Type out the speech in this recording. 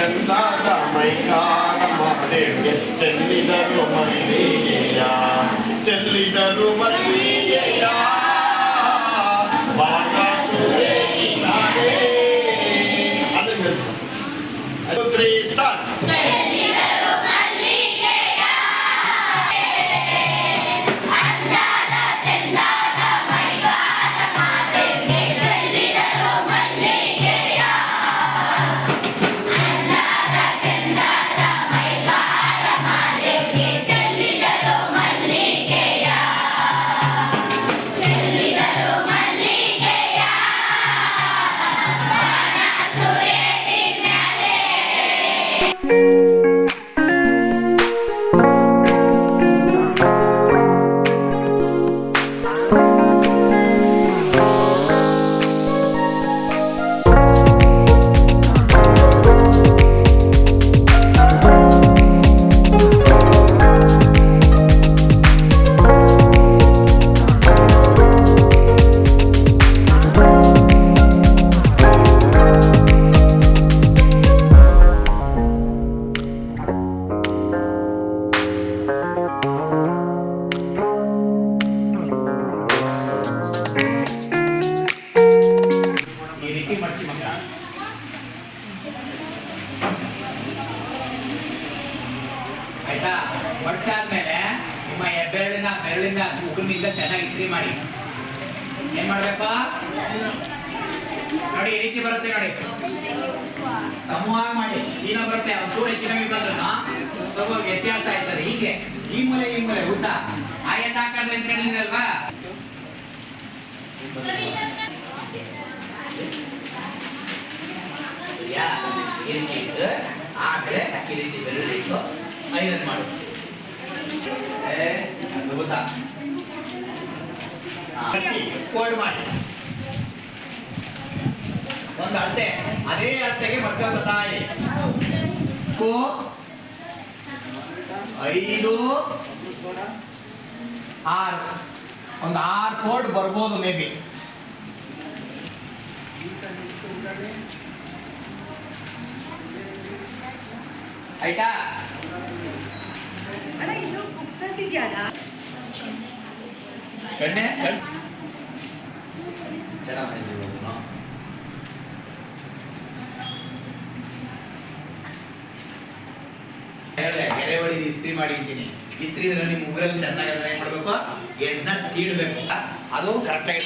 ಚಂದಾದ ಮೈಕಾರ ಮಾದೇವಿಗೆ ಚೆಲ್ಲಿದರು ಮಲ್ಲಿಗೆಯ ಚೆಲ್ಲಿದರು ಮಲ್ಲಿಗೆಯ ಬಾಣ ಸುರೇಗಿನಾರೆ. ಅದನ್ನ ಹೆಸ್ರು. ಅದು ತ್ರೀ ಸ್ಟಾರ್ಟ್ ಈ ಬೆರಳಿಂದ ಉಗುರಿನಿಂದ ಚೆನ್ನಾಗಿ ಇಸ್ತ್ರಿ ಮಾಡಿ. ಏನ್ ಮಾಡ್ಬೇಕು ನೋಡಿ, ಈ ರೀತಿ ಬರುತ್ತೆ ನೋಡಿ. ಸಮೂಹ ಮಾಡಿ. ಚೀನ ಬರುತ್ತೆ ಒಂಚೂರು ಹೆಚ್ಚಿನ ಸ್ವಲ್ಪ ವ್ಯತ್ಯಾಸ ಆಯ್ತದೆ ಹೀಗೆ, ಈ ಮೂಲೆ ಈ ಮೂಲೆ ಉದ್ದ ಆಯತ ಇಟ್ಕೊಂಡಿದ್ರಲ್ವಾ ಸರಿಯಾ? ಈ ರೀತಿ ಇಟ್ಟು ಆಮೇಲೆ ಈ ರೀತಿ ಬೆರಳು ಐರನ್ ಮಾಡು. ಗೊತ್ತಾ? ಕೋಡ್ ಮಾಡಿ. ಒಂದು ಅಳತೆ, ಅದೇ ಅಳತೆಗೆ ಮಚ್ಚ ತಾಯಿ. ಕೋ, ಐದು, ಆರು. ಒಂದು ಆರು ಕೋಡ್ ಬರ್ಬೋದು ಮೇಬಿ ಆಯ್ತಾ? ಅಣ್ಣ, ಇದು ಕುಕ್ಕರ್ಸಿದ್ಯಲ್ಲ ಕಣ್ಣೆ ಕಣ್ ಚೆನ್ನಾಗಿ ಗೆರೆ ಹೊಡಿ ಇಸ್ತ್ರಿ ಮಾಡಿದ್ದೀನಿ ಇಸ್ತ್ರಿ ಇದ್ರೆ ನಿಮ್ಮ ಉಗ್ರಲ್ಲಿ ಚೆನ್ನಾಗಿ ಅದನ್ನ ಏನ್ ಮಾಡ್ಬೇಕು? ಎಸ್ನ ತೀಡ್ಬೇಕು. ಅದು ಕರೆಕ್ಟಾಗಿ